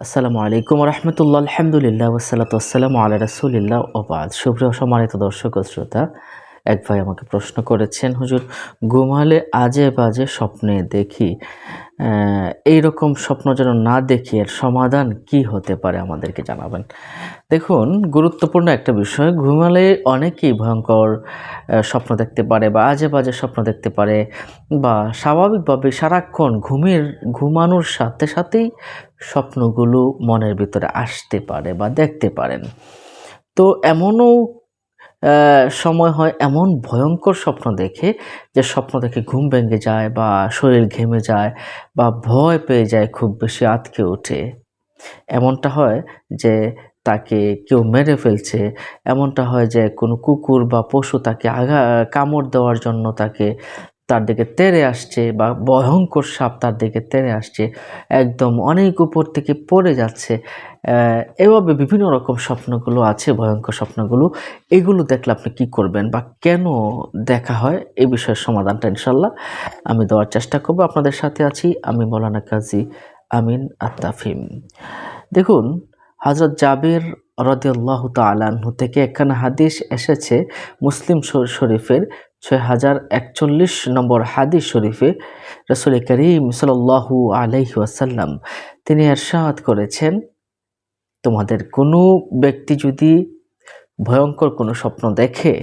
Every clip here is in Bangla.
আসসালামু আলাইকুম রহমতুল্লাহ আলহামদুলিল্লাহ ওসালাত আসসালামু আল্লাহ রাসুলিল্লাহ ওবাদ সুপ্রিয় সম্মানিত দর্শক শ্রোতা এক ভাই আমাকে প্রশ্ন করেছেন, হুজুর, ঘুমালে আজে বাজে স্বপ্নে দেখি এই রকম স্বপ্ন যেন না দেখি, এর সমাধান কি হতে পারে আমাদেরকে জানাবেন? দেখুন, গুরুত্বপূর্ণ একটা বিষয়, ঘুমালে অনেকেই ভয়ঙ্কর স্বপ্ন দেখতে পারে বা আজে বাজে স্বপ্ন দেখতে পারে বা স্বাভাবিকভাবে সারাক্ষণ ঘুমের, ঘুমানোর সাথে সাথেই স্বপ্নগুলো মনের ভিতরে আসতে পারে বা দেখতে পারেন। তো এমনও সময় হয় এমন ভয়ঙ্কর স্বপ্ন দেখে যে স্বপ্ন দেখে ঘুম ভেঙে যায় বা শরীর ঘেমে যায় বা ভয় পেয়ে যায় খুব বেশি আতকে ওঠে। এমনটা হয় যে তাকে কেউ মেরে ফেলছে, এমনটা হয় যে কোনো কুকুর বা পশু তাকে আঘা কামড় দেওয়ার জন্য তাকে তার দিকে তেড়ে আসছে বা ভয়ঙ্কর সাপ তার দিকে তেড়ে আসছে, একদম অনেক উপর থেকে পড়ে যাচ্ছে। এভাবে বিভিন্ন রকম স্বপ্নগুলো আছে, ভয়ঙ্কর স্বপ্নগুলো। এগুলো দেখলে আপনি কি করবেন বা কেন দেখা হয়? এ বিষয়ের সমাধানটা ইনশাল্লাহ আমি দেওয়ার চেষ্টা করব। আপনাদের সাথে আছি আমি মৌলানা কাজী আমিন আত্তাফিম দেখুন হজরত জাবির রদিয়াল্লাহ তালাহু থেকে একখানা হাদিস এসেছে মুসলিম শরীফের ছয় হাজার একচল্লিশ নম্বর হাদিস শরীফে রসুল করিম সাল্লাল্লাহু আলাইহি ওয়াসাল্লাম তিনি এরশাদ করেছেন, তোমাদের কোনো ব্যক্তি যদি ভয়ঙ্কর কোনো স্বপ্ন দেখে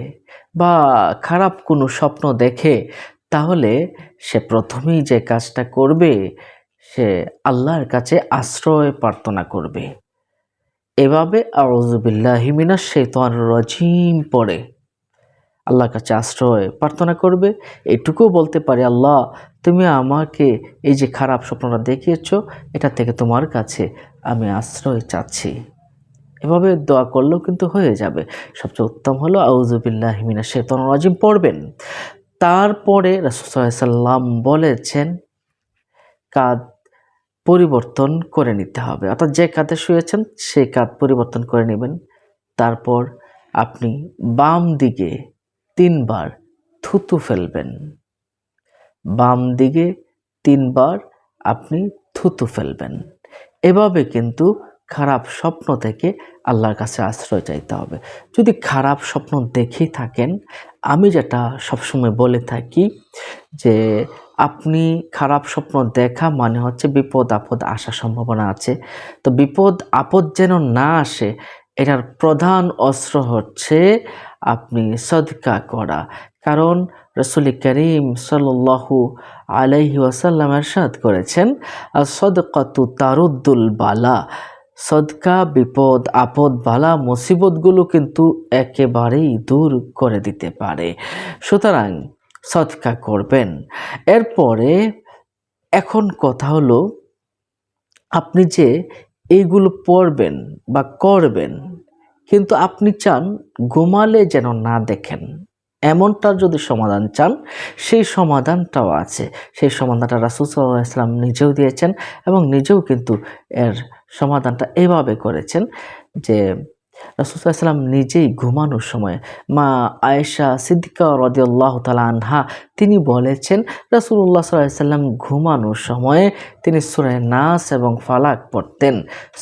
বা খারাপ কোনো স্বপ্ন দেখে, তাহলে সে প্রথমেই যে কাজটা করবে, সে আল্লাহর কাছে আশ্রয় প্রার্থনা করবে। এভাবে আউজুবিল্লাহিমিনা শেতান রাজিম পড়ে। আল্লাহর কাছে আশ্রয় প্রার্থনা করবে। এটুকু বলতে পারে, আল্লাহ, তুমি আমাকে এই যে খারাপ স্বপ্নটা দেখিয়েছ, এটা থেকে তোমার কাছে আমি আশ্রয় চাচ্ছি। এভাবে দোয়া করলেও কিন্তু হয়ে যাবে। সবচেয়ে উত্তম হলো আউজুবিল্লাহিমিনা শেতন রাজিম পড়বেন। তারপরে রাসুসাল্লাম বলেছেন, কাদ পরিবর্তন করে নিতে হবে। অর্থাৎ যে কাঁধে শুয়েছেন সেই কাঁধ পরিবর্তন করে নেবেন। তারপর আপনি বাম দিকে তিনবার থুতু ফেলবেন। বাম দিকে তিনবার আপনি থুতু ফেলবেন। এভাবে কিন্তু খারাপ স্বপ্ন থেকে আল্লাহর কাছে আশ্রয় চাইতে হবে। যদি খারাপ স্বপ্ন দেখেই থাকেন, আমি যেটা সবসময় বলে থাকি যে আপনি খারাপ স্বপ্ন দেখা মানে হচ্ছে বিপদ আপদ আসার সম্ভাবনা আছে। তো বিপদ আপদ যেন না আসে, এটার প্রধান অস্ত্র হচ্ছে আপনি সদকা করা। কারণ রসুল করিম সাল্লাল্লাহু আলাইহি ওয়াসাল্লাম এরশাদ করেছেন সদকাতু তারুদ্দুল বালা। সদকা, বিপদ, আপদ, বালা, মুসিবতগুলো কিন্তু একেবারেই দূর করে দিতে পারে। সুতরাং সদকা করবেন। এরপরে এখন কথা হলো, আপনি যে এইগুলো পড়বেন বা করবেন, কিন্তু আপনি চান ঘুমালে যেন না দেখেন। এমনটার যদি সমাধান চান, সেই সমাধানটাও আছে। সেই সমাধানটা রাসুল সাল্লাহ ইসলাম নিজেও দিয়েছেন এবং নিজেও কিন্তু এর সমাধানটা এভাবে করেছেন যে রাসুসাল্লাম নিজেই ঘুমানোর সময় মা আয়েশা সিদ্দিকা রদিয়াল্লাহ তালা আনহা, তিনি বলেছেন রাসুল্লাহ সাল্লাম ঘুমানোর সময়ে তিনি সুরায় নাস এবং ফালাক পড়তেন।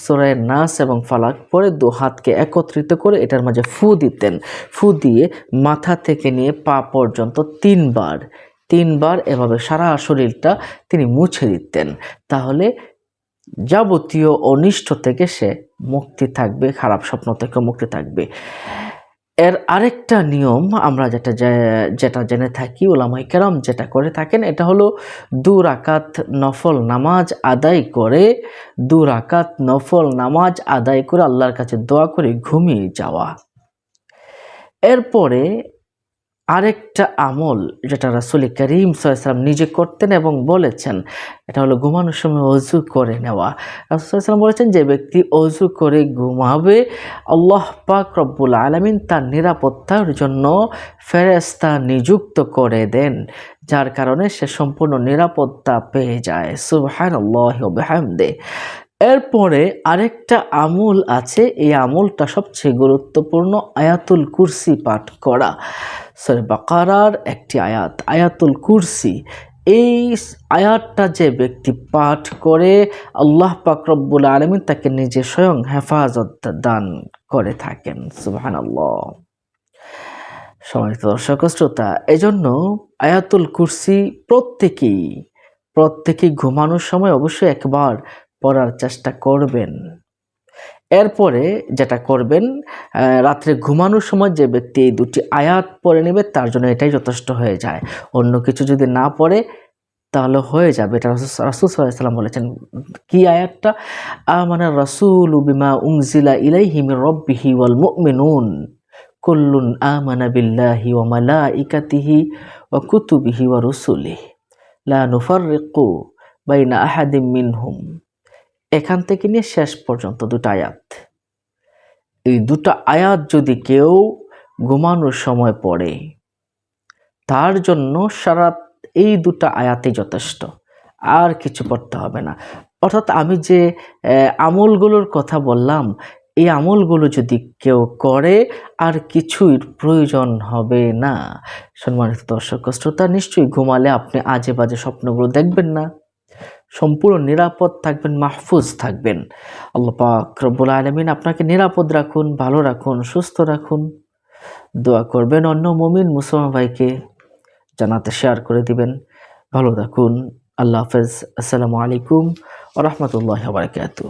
সুরায় নাস এবং ফালাক পরে দু হাতকে একত্রিত করে এটার মাঝে ফু দিতেন। ফু দিয়ে মাথা থেকে নিয়ে পা পর্যন্ত তিনবার তিনবার এভাবে সারা শরীরটা তিনি মুছে দিতেন। তাহলে যাবতীয় অনিষ্ট থেকে সে মুক্তি থাকবে, খারাপ স্বপ্ন থেকে মুক্তি থাকবে। এর আরেকটা নিয়ম আমরা যেটা যেটা জেনে থাকি ওলামাই কেরাম যেটা করে থাকেন, এটা হলো দু রাকাত নফল নামাজ আদায় করে, দু রাকাত নফল নামাজ আদায় করে আল্লাহর কাছে দোয়া করে ঘুমিয়ে যাওয়া। এরপরে আরেকটা আমল যেটা রাসুল করিম সাল্লাম নিজে করতেন এবং বলেছেন, এটা হলো ঘুমানোর সময় অজু করে নেওয়া। রাসুলাম বলেছেন, যে ব্যক্তি অজু করে ঘুমাবে, আল্লাহ পাক রব্বুল আলমিন তার নিরাপত্তার জন্য ফেরেস্তা নিযুক্ত করে দেন, যার কারণে সে সম্পূর্ণ নিরাপত্তা পেয়ে যায়। সুবহান আল্লাহ বেহামদে। এরপরে আরেকটা আমল আছে, এই আমলটা সবচেয়ে গুরুত্বপূর্ণ, আয়াতুল কুরসি পাঠ করা। সরি বাকারার একটি আয়াত, আয়াতুল কুরসি। এই আয়াতটা যে ব্যক্তি পাঠ করে, আল্লাহ পাক রব্বুল আলমিন তাকে নিজে স্বয়ং হেফাজত দান করে থাকেন। সুবহানাল্লাহ। সম্মানিত দর্শক শ্রোতা, এজন্য আয়াতুল কুরসি প্রত্যেকেই প্রত্যেকেই ঘুমানোর সময় অবশ্যই একবার পড়ার চেষ্টা করবেন। এরপরে যেটা করবেন রাত্রে ঘুমানোর সময় যে ব্যক্তি এই দুটি আয়াত পড়ে নেবে, তার জন্য এটাই যথেষ্ট হয়ে যায়। অন্য কিছু যদি না পড়ে, তাহলে হয়ে যাবে। এটা রাসুল সাল্লাম বলেছেন, কি আয়াতটা? আমানা রাসুল বিমা উংজিলা ইলাইহি মির রব্বিহি ওয়াল মুমিনুন। কুল্লুন আমানা বিল্লাহি ওয়া মালাইকাতিহি ওয়া কুতুবিহি ওয়া রুসুলিহি। লা নুফার নুফাররিকু বাইনা আহাদিম মিনহুম। এখান থেকে নিয়ে শেষ পর্যন্ত দুটো আয়াত। এই দুটো আয়াত যদি কেউ ঘুমানোর সময় পড়ে, তার জন্য সারা এই দুটো আয়াতই যথেষ্ট। আর কিছু পড়তে হবে না। অর্থাৎ আমি যে আমলগুলোর কথা বললাম, এই আমলগুলো যদি কেউ করে, আর কিছুই প্রয়োজন হবে না। সম্মানিত দর্শক, শ্রোতা, নিশ্চয়ই ঘুমালে আপনি আজে বাজে স্বপ্নগুলো দেখবেন না। সম্পূর্ণ নিরাপদ থাকবেন, মাহফুজ থাকবেন। আল্লাহ পাক রব্বুল আলমিন আপনাকে নিরাপদ রাখুন, ভালো রাখুন, সুস্থ রাখুন। দোয়া করবেন অন্য মমিন মুসলমান ভাইকে জানাতে শেয়ার করে দিবেন। ভালো থাকুন, আল্লাহ হাফেজ। আসসালামু আলাইকুম ও রহমতুল্লাহ বারকাতুহ।